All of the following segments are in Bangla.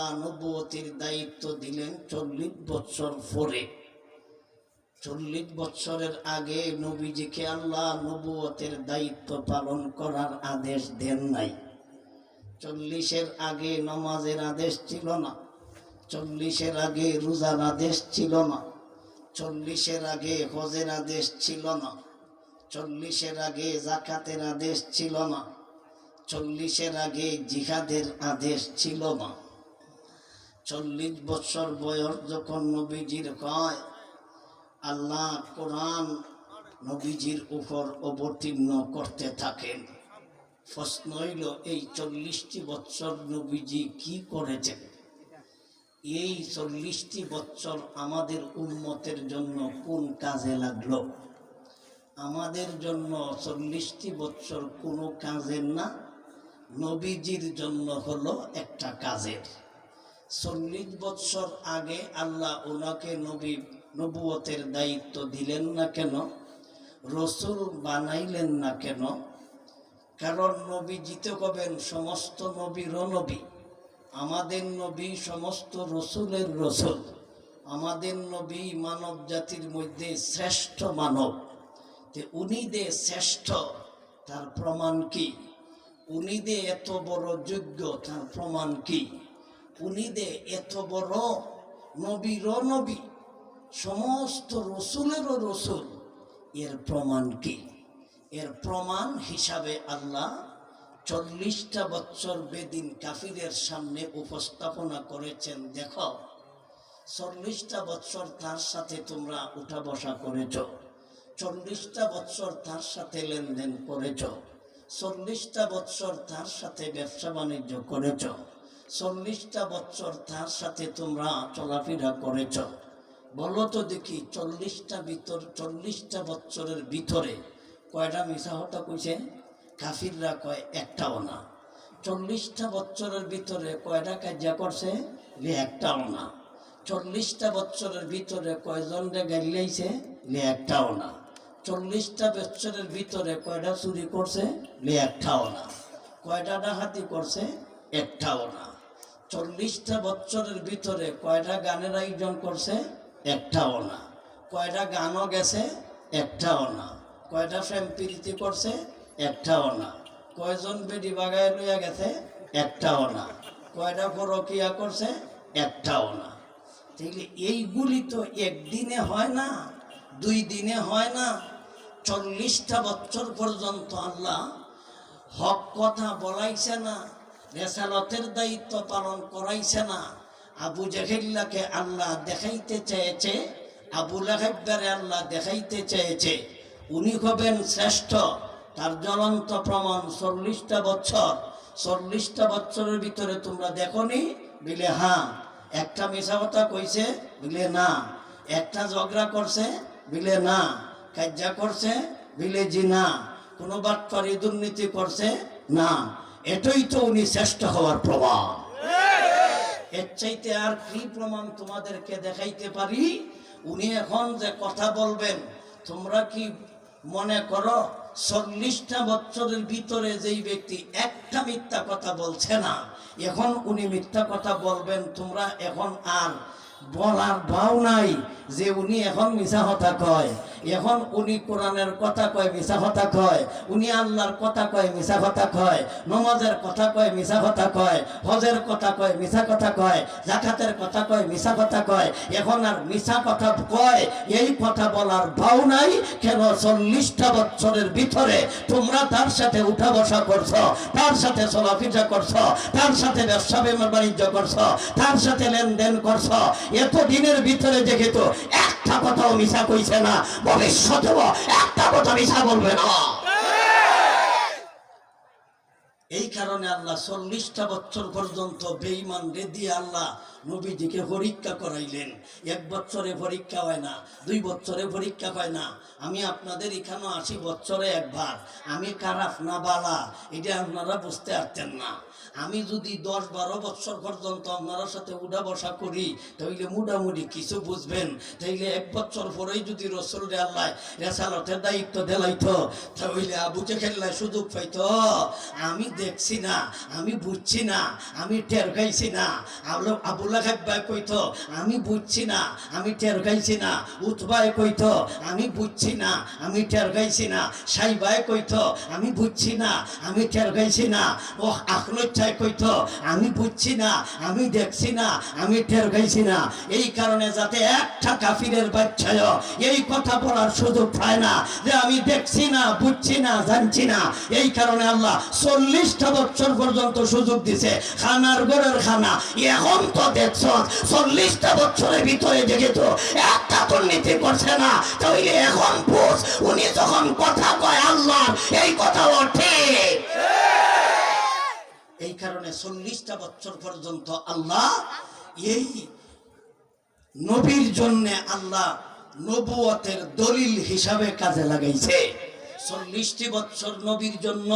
নবুয়তির দায়িত্ব দিলেন চল্লিশ বছর পরে। চল্লিশ বছরের আগে নবীজিকে আল্লাহ নবুয়তের দায়িত্ব পালন করার আদেশ দেন নাই। চল্লিশের আগে নমাজের আদেশ ছিল না। চল্লিশের আগে রোজার আদেশ ছিল না। চল্লিশের আগে হজের আদেশ ছিল না। চল্লিশের আগে জাকাতের আদেশ ছিল না। চল্লিশের আগে জিহাদের আদেশ ছিল না। চল্লিশ বছর বয়স যখন নবীজির হয়, আল্লাহ কোরআন নবীজির উপর অবতীর্ণ করতে থাকেন। প্রশ্ন হইল, এই চল্লিশটি বছর নবীজি কি করেছেন? এই চল্লিশটি বছর আমাদের উন্মতের জন্য কোন কাজে লাগল? আমাদের জন্য চল্লিশটি বছর কোনো কাজের না, নবীজির জন্য হলো একটা কাজের। চল্লিশ বৎসর আগে আল্লাহ ওনাকে নবী নবুয়তের দায়িত্ব দিলেন না কেন? রসুল বানাইলেন না কেন? কারণ নবী জিতে কবেন সমস্ত নবী। আমাদের নবী সমস্ত রসুলের রসুল। আমাদের নবী মানব জাতির মধ্যে শ্রেষ্ঠ মানব। উনি দে শ্রেষ্ঠ, তার প্রমাণ কি? উনি দে এত বড় যোগ্য, তার প্রমাণ কি? উনি দে এত বড় নবীরও নবী, সমস্ত রসুলেরও রসুল, এর প্রমাণ কি? এর প্রমাণ হিসাবে আল্লাহ চল্লিশটা বছর বেদিন কাফিরের সামনে উপস্থাপনা করেছেন। দেখো, চল্লিশটা বছর তার সাথে তোমরা উঠা বসা করেছ, চল্লিশটা বছর তার সাথে লেনদেন করেছ, চল্লিশটা বছর তার সাথে ব্যবসা বাণিজ্য করেছ চল্লিশটা বছর তার সাথে তোমরা চলাফেরা করেছ। বলো তো দেখি চল্লিশটা ভিতর, চল্লিশটা বছরের ভিতরে কয়টা মিশা হতা কইছে? কাফিররা কয় একটাও না। চল্লিশটা বছরের ভিতরে কয়টা কার্যা করছে? লে একটাও না। চল্লিশটা বছরের ভিতরে কয়জন রে গাইলাইছে লে একটাও না। চল্লিশটা বছরের ভিতরে কয়টা চুরি করছে? লে একটাও না। কয়টা ডাকাতি করছে? একটাও না। চল্লিশটা বছরের ভিতরে কয়টা গানের আয়োজন করছে? একটাও না। কয়টা গানও গেছে? একটাও না। কয়টা প্রেম প্রীতি করছে? একটাও না। কয়জন বেডি বাগায় লইয়া গেছে? একটাও না। কয়টা ফরকিয়া করছে? একটাও না। তাইলে এইগুলি তো একদিনে হয় না, দুই দিনে হয় না। চল্লিশটা বছর পর্যন্ত আল্লাহ হক কথা বলাইছে না। রেসালতের দায়িত্ব পালন করাইছে না। আবু জাহিল্লাকে আল্লাহ দেখাইতে চেয়েছে, আবু লাহেব্বারে আল্লাহ দেখাইতে চেয়েছে। উনি হবেন শ্রেষ্ঠ। তার জ্বলন্ত প্রমাণ চল্লিশটা বছর। চল্লিশটা বছরের ভিতরে তোমরা দেখনি? বিলে হ্যাঁ। একটা মিশা কথা কইছে, বিলে, না। একটা ঝগড়া করছে, বিলে, না। কাজ্যা করছে, বিলে, জি, না। কোনো বাটপারি দুর্নীতি করছে, না। এটাই তো উনি শ্রেষ্ঠ হওয়ার প্রমাণ। এর চাইতে আর কি প্রমাণ তোমাদেরকে দেখাইতে পারি? উনি এখন যে কথা বলবেন তোমরা কি মনে করো চল্লিশটা বছরের ভিতরে যেই ব্যক্তি একটা মিথ্যা কথা বলছে না এখন উনি মিথ্যা কথা বলবেন তোমরা এখন আর বলার ভাও নাই যে উনি এখন মিশা কথা কয়। এখন উনি কোরআনের কথা কয় মিশা কথা কয় উনি আল্লাহর কথা কয় মিশা কথা কয় নমাজের কথা কয় মিশা কথা কয় হজের কথা কয় মিশা কথা কয় জাকাতের কথা কয় মিশা কথা কয় এখন আর মিশা কথা কয় এই কথা বলার ভাও নাই কেন চল্লিশটা বছরের ভিতরে তোমরা তার সাথে উঠা বসা করছ তার সাথে চলাফিরা করছ তার সাথে ব্যবসা বাণিজ্য করছ তার সাথে লেনদেন করছ এত দিনের ভিতরে যেহেতু একটা কথাও মিশা কইছে না ভবিষ্যতেও একটা কথা মিশা বলবে না। এই কারণে আল্লাহ চল্লিশটা বছর পর্যন্ত বেঈমান রে দিয়ে আল্লাহ নবীজিকে পরীক্ষা করাইলেন। এক বছরে পরীক্ষা হয় না, দুই বছরে পরীক্ষা হয় না। আমি আপনাদের এখানে আশি বছরে একবার। আমি খারাপ না বালা, এটা আপনারা বুঝতে পারতেন না। আমি যদি দশ বারো বছর পর্যন্ত আপনার সাথে উঠা বসা করি তাইলে মোটামুটি কিছু বুঝবেন। তাইলে এক বছর পরেই যদি রসুল আল্লাহ রেসালতের দায়িত্ব দেলাইতো, তাহলে আবু খেললাই সুযোগ পাইতো, আমি দেখছি না, আমি বুঝছি না, আমি টের খাইছি না। আবুল আবুল্লাহ খাব্বাই কইতো, আমি বুঝছি না, আমি টের খাইছি না। উতবাই কইতো, আমি বুঝছি না, আমি টের খাইছি না। সাইবাই কইতো, আমি বুঝছি না, আমি টের খাইছি না। ও আখলচ্ছায় কইতো, আমি বুঝছি না, আমি দেখছি না, আমি টের খাইছি না। এই কারণে যাতে একটা কাফিরের বাচ্চায় এই কথা বলার সুযোগ পায় না, যে আমি দেখছি না, বুঝছি না, জানছি না। এই কারণে আল্লাহ চল্লিশটা বছর পর্যন্ত সুযোগ দিছে, খানার ঘরের খানা। এখন তো দেখছ, চল্লিশটা বছরের ভিতরে দেখে তো একটা দুর্নীতি করছে না। তাহলে এখন বুঝ, উনি যখন কথা কয় আল্লাহ এই কথা ঠিক। কারণে চল্লিশটা বছর পর্যন্ত আল্লাহ এই নবীর জন্য আল্লাহ নবুয়তের দলিল হিসাবে কাজে লাগাইছে। চল্লিশটি বৎসর নবীর জন্য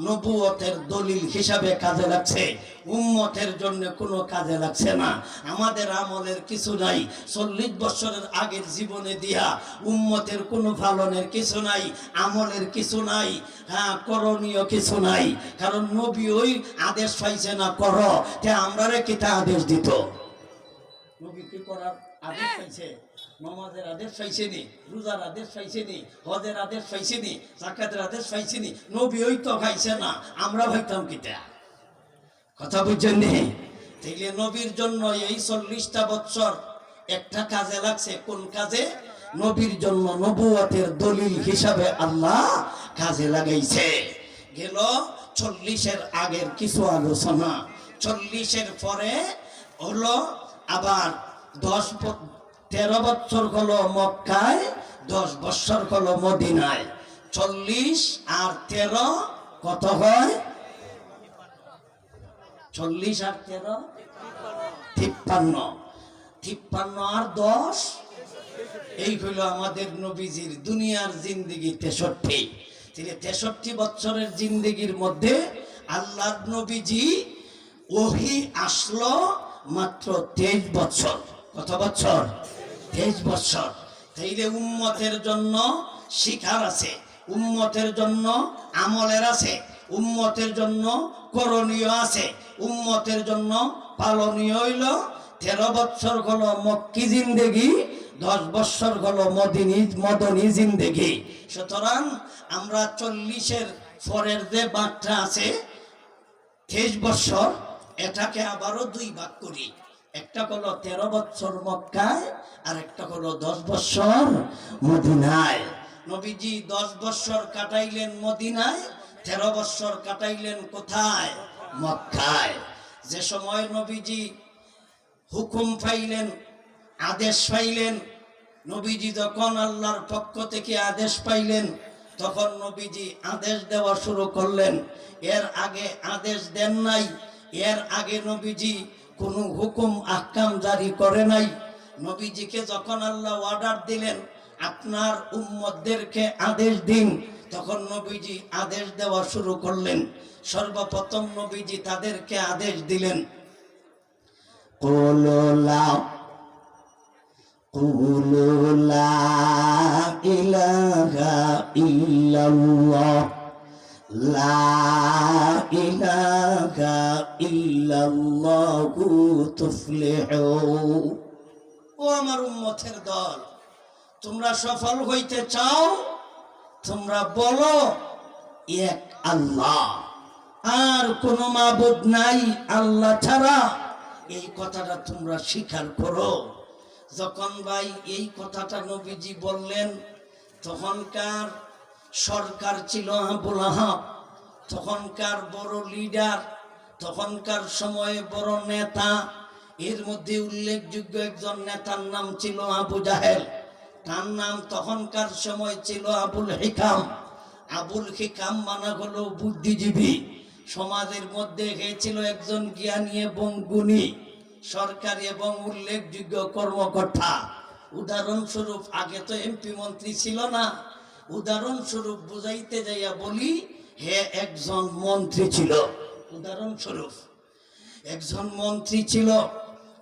নবুয়তের দলিল হিসাবে কাজে লাগছে। উম্মতের জন্য কোনো কাজে লাগছে না। আমাদের আমলের কিছু নাই। চল্লিশ বছরের আগের জীবনে দিয়া উম্মতের কোনো পালনের কিছু নাই আমলের কিছু নাই হ্যাঁ করণীয় কিছু নাই। কারণ নবী ওই আদেশ পাইছে না কর তে আমরা রে তা আদেশ দিত? নবী কি করার আদেশ পাইছে? নমাজের আদেশ পাইছেনি, রোজার আদেশ পাইছেনি, হজের আদেশ পাইছেনি, জাকাতের আদেশ পাইছেনি, নবী ওই তো খাইছে না, আমরা ভাইতাম কিটা? কথা বুঝছেন নি? তাইলে নবীর জন্য এই চল্লিশটা বছর একটা কাজে লাগছে, কোন কাজে? নবীর জন্য নবুয়াতের দলিল হিসাবে আল্লাহ কাজে লাগাইছে। গেল চল্লিশের আগের কিছু আলোচনা, চল্লিশের পরে হলো আবার দশ তেরো বছর হলো মক্কায়, দশ বছর হলো মদিনায়। চল্লিশ আর তেরো কত হয়? চল্লিশ আর তেরো তিপ্পান্ন। তিপ্পান্ন আর দশ? এই হলো আমাদের নবীজির দুনিয়ার জিন্দিগি তেষট্টি। তিনি তেষট্টি বছরের জিন্দিগির মধ্যে আল্লাহ নবীজি ওহি আসলো মাত্র তেইশ বছর। কত বছর? তেইশ বছর। তাইলে উম্মতের জন্য শিকার আছে, উম্মতের জন্য আমলের আছে, উম্মতের জন্য করণীয় আছে, উম্মতের জন্য পালনীয় হইল তেরো বৎসর হলো মক্কি জিন্দেগি, দশ বৎসর হলো মদিনী, মদনী জিন্দেগি। সুতরাং আমরা চল্লিশের পরের যে বাঘটা আছে, তেইশ বৎসর, এটাকে আবারও দুই ভাগ করি। একটা হলো তেরো বছর মক্কায়, আর একটা হলো দশ বছর মদিনায়। নবীজি দশ বছর কাটাইলেন মদিনায়, তেরো বছর কাটাইলেন কোথায়? মক্কায়। যে সময় নবীজি হুকুম পাইলেন, আদেশ পাইলেন, নবীজি যখন আল্লাহর পক্ষ থেকে আদেশ পাইলেন, তখন নবীজি আদেশ দেওয়া শুরু করলেন। এর আগে আদেশ দেন নাই, এর আগে নবীজি কোনো হুকুম, আহকাম জারি করে নাই। নবীজিকে যখন আল্লাহ অর্ডার দিলেন, আপনার উম্মদেরকে আদেশ দিন, তখন নবীজি আদেশ দেওয়া শুরু করলেন। সর্বপ্রথম নবীজি তাদেরকে আদেশ দিলেন কললা ইলাহা ইল্লাল্লাহ। لا إله إلا الله تفلحوا ও আমার উম্মতের দল তোমরা সফল হইতে চাও তোমরা বলো এক আল্লাহ আর কোনো মাবুদ নাই আল্লাহ ছাড়া এই কথাটা তোমরা স্বীকার করো যখন ভাই এই কথাটা নবীজি বললেন তখনকার সরকার ছিল আবুল আহাব তখনকার বড় লিডার, তখনকার সময়ে বড় নেতা, এর মধ্যে উল্লেখযোগ্য একজন নেতার নাম ছিল আবু জাহেল। তার নাম তখনকার সময় ছিল আবুল হিকাম। আবুল হিকাম মানা হলো বুদ্ধিজীবী। সমাজের মধ্যে হয়েছিল একজন জ্ঞানী এবং গুণী, সরকারি এবং উল্লেখযোগ্য কর্মকর্তা। উদাহরণস্বরূপ, আগে তো এমপি মন্ত্রী ছিল না উদাহরণস্বরূপ বুঝাইতে যাইয়া বলি, হে একজন মন্ত্রী ছিল। উদাহরণস্বরূপ, একজন মন্ত্রী ছিল,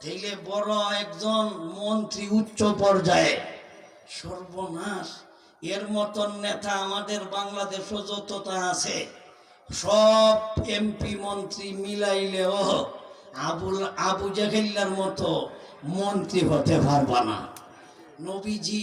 তাইলে বড় একজন মন্ত্রী উচ্চ পর্যায়ে। সর্বনাশ, এর মতন নেতা আমাদের বাংলাদেশও যতটা আছে, সব এমপি মন্ত্রী মিলাইলেও আবুল, আবু জাহিল্লার মতো মন্ত্রী হতে পারবা না। নবীজি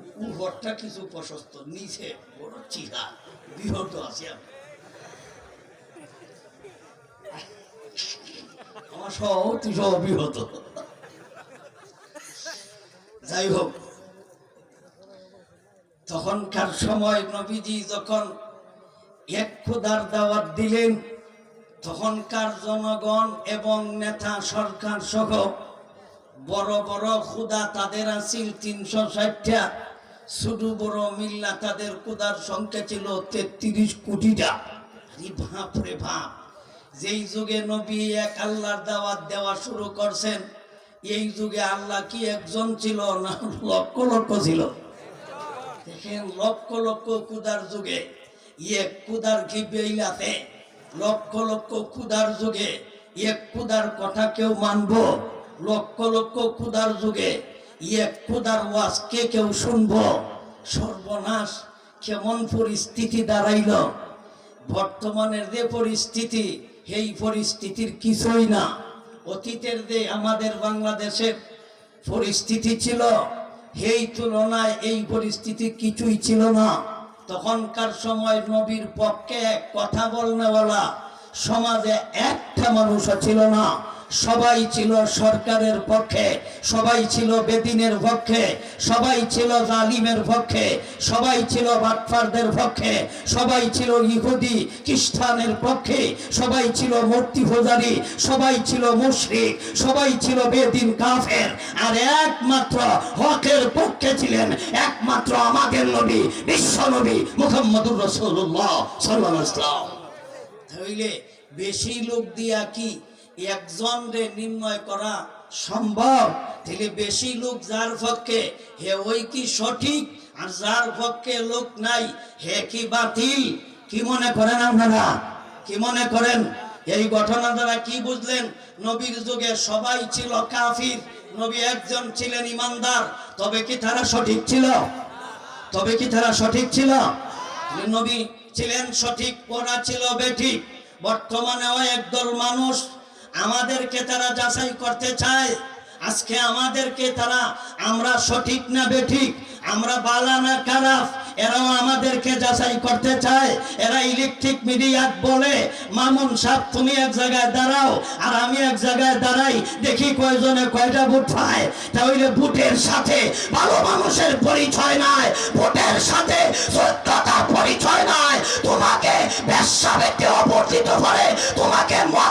উপরটা কিছু প্রশস্ত, নিচে বড় চিহা বৃহৎ আছে আমি আমার সহতি সহ বৃহৎ যাই হোক, তখনকার সময় নবীজি যখন এক খোদার দাওয়াত দিলেন, তখনকার জনগণ এবং নেতা সরকার সহ বড় বড় খুদা তাদের আছিল তিনশো ষাটটা ছোট বড় মিল্লা তাদের খুদার সংখ্যা ছিল তেত্রিশ কোটিটা। ভাপ রে ভাপ। যেই যুগে নবী এক আল্লাহর দাওয়াত দেওয়া শুরু করছেন, এই যুগে আল্লাহ কি একজন ছিল না লক্ষ লক্ষ ছিল? দেখেন, লক্ষ লক্ষ কুদার যুগে, এক কুদার কি বেইলাতে লক্ষ লক্ষ কুদার যুগে, এক কুদার কথা কেউ মানব? লক্ষ লক্ষ কুদার যুগে এক কুদার ওয়াজ কে কেউ শুনব? সর্বনাশ কেমন পরিস্থিতি দাঁড়াইল? বর্তমানের যে পরিস্থিতি এই পরিস্থিতির কিছুই না। অতীতের যে আমাদের বাংলাদেশের পরিস্থিতি ছিল এই তুলনায় এই পরিস্থিতি কিছুই ছিল না। তখনকার সময় নবীর পক্ষে কথা বলনেওয়ালা সমাজে একটা মানুষও ছিল না। সবাই ছিল সরকারের পক্ষে, সবাই ছিল বেদিনের পক্ষে, সবাই ছিল জালিমের পক্ষে, সবাই ছিল বাটফারদের পক্ষে, সবাই ছিল ইহুদি খ্রিস্টানের পক্ষে, সবাই ছিল মূর্তি পূজারী, সবাই ছিল মুশরিক, সবাই ছিল বেদিন কাফের। আর একমাত্র হকের পক্ষে ছিলেন একমাত্র আমাদের নবী, বিশ্ব নবী মুহাম্মদুর আলাইহি ওয়াসাল্লাম। তাহলে বেশি লোক দিয়া কি একজন রে নির্ণয় করা সম্ভব। তাহলে বেশি লোক যার পক্ষে, হে ওই কি সঠিক? আর যার পক্ষে লোক নাই, হে কি বাতিল? কি মনে করেন আপনারা? কি মনে করেন? এই ঘটনা দ্বারা কি বুঝলেন? নবীর যুগে সবাই ছিল কাফির, নবী একজন ছিলেন ইমানদার। তবে কি তারা সঠিক ছিল? তবে কি তারা সঠিক ছিল? নবী ছিলেন সঠিক, পড়া ছিল বেঠিক। বর্তমানেও একদল মানুষ আমাদেরকে তারা যাচাই করতে চায়। আজকে আমাদেরকে তারা, আমরা সঠিক না বেঠিক, আমরা বালা না খারাপ, এরাও আমাদেরকে যাচাই করতে চায়। এরা ইলেকট্রিক মিডিয়া বলে, মামুন সাহ তুমি এক জায়গায় দাঁড়াও, আর আমি এক জায়গায় দাঁড়াই, দেখি কয়জনে কয়টা বুট পায়। তাহলে বুটের সাথে ভালো মানুষের পরিচয় নাই বুটের সাথে সত্যতার পরিচয় নাই। তোমাকে ব্যবসা ব্যক্তি অবর্তিত করে, তোমাকে মত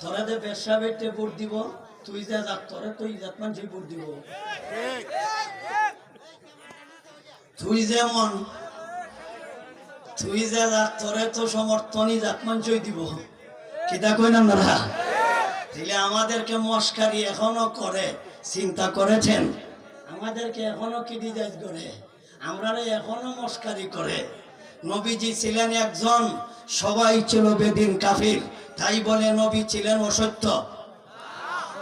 তোরা যে বেশা বেটে ভোট দিব, তুই যা যাক, তোরে তুই জাত মানুষ ভোট দিব। তুই যেমন, তুই যে যাক, তোরে তো সমর্থনই জাত মানুষই দিব। কিতা কইন আপনারা? তাহলে আমাদেরকে মস্কারি এখনও করে, চিন্তা করেছেন? আমাদেরকে এখনও ক্রিটিসাইজ করে? আমরা এখনও মস্কারি করে। নবীজি ছিলেন একজন সবাই ছিল বেদিন কাফির। তাই বলে নবী ছিলেন অসত্য।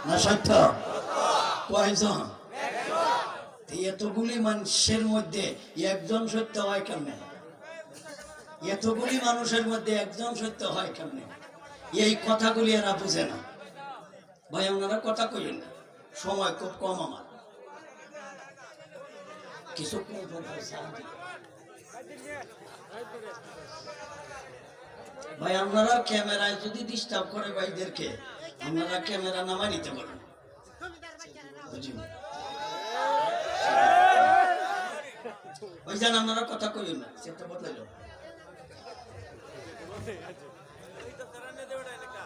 না সত্য? কয়জন? এতগুলি মানুষের মধ্যে একজন সত্য হয় কেমনে? এতগুলি মানুষের মধ্যে একজন সত্য হয় কেমনে? এই কথাগুলি এরা বুঝে না। ভাই, ওনারা কথা কইলেন না। সময় খুব কম আমার। কিছু ভাই, আপনারা ক্যামেরায় যদি ডিস্টার্ব করে ভাইদেরকে, আপনারা ক্যামেরা নামা নিতে পারেন। ওই যান আপনারা কথা কইলেন না, সেটা বদলাইল।